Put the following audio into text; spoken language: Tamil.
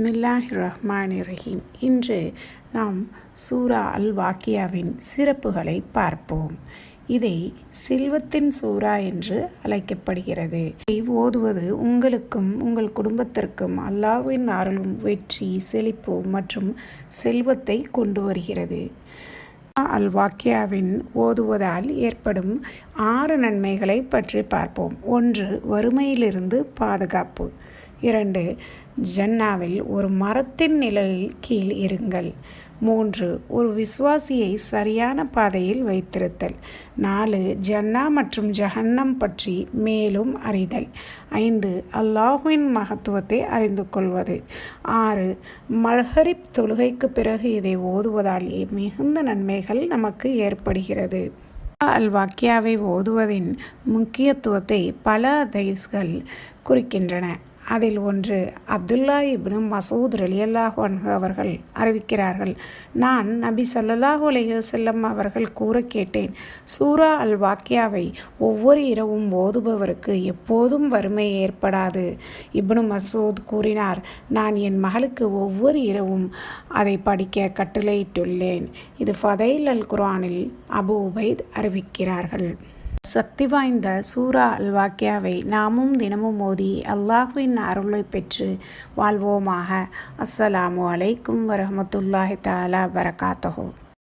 பிஸ்மில்லாஹ் ரஹ்மான் ரஹீம் இன்று நாம் சூரா அல் வாக்கியாவின் சிறப்புகளை பார்ப்போம். இதை செல்வத்தின் சூரா என்று அழைக்கப்படுகிறது. இதை ஓதுவது உங்களுக்கும் உங்கள் குடும்பத்திற்கும் அல்லாஹ்வின் அருளும் வெற்றி செழிப்பு மற்றும் செல்வத்தை கொண்டு வருகிறது. அல் வாக்கியாவின் ஓதுவதால் ஏற்படும் ஆறு நன்மைகளை பற்றி பார்ப்போம். ஒன்று வறுமையிலிருந்து பாதுகாப்பு. இரண்டு ஜன்னாவில் ஒரு மரத்தின் நிழலில் கீழ் இருங்கள். மூன்று ஒரு விசுவாசியை சரியான பாதையில் வைத்திருத்தல். நாலு ஜன்னா மற்றும் ஜஹன்னம் பற்றி மேலும் அறிதல். ஐந்து அல்லாஹுவின் மகத்துவத்தை அறிந்து கொள்வது. ஆறு மல்ஹரிப் தொழுகைக்கு பிறகு இதை ஓதுவதாலே மிகுந்த நன்மைகள் நமக்கு ஏற்படுகிறது. அல் வாக்கியாவை ஓதுவதின் முக்கியத்துவத்தை பல தைஸ்கள் குறிக்கின்றன. அதில் ஒன்று அப்துல்லா இப்னு மசூத் ரலியல்லாஹு அன்ஹு அவர்கள் அறிவிக்கிறார்கள். நான் நபி சல்லல்லாஹு அலைஹி செல்லம் அவர்கள் கூற கேட்டேன் சூரா அல் வாக்கியாவை ஒவ்வொரு இரவும் ஓதுபவருக்கு எப்போதும் வறுமை ஏற்படாது. இப்னு மசூத் கூறினார் நான் என் மகளுக்கு ஒவ்வொரு இரவும் அதை படிக்க கட்டளையிட்டுள்ளேன். இது ஃபதைல் அல் குரானில் அபு உபைத் அறிவிக்கிறார்கள். சக்தி வாய்ந்த சூரா அல் வாக்கியாவை நாமும் தினமும் மோதி அல்லாஹுவின் அருளை பெற்று வாழ்வோமாக. அஸ்ஸலாமு அலைக்கும் வரமத்துல்லாஹி தாலா வரகாத்தஹோ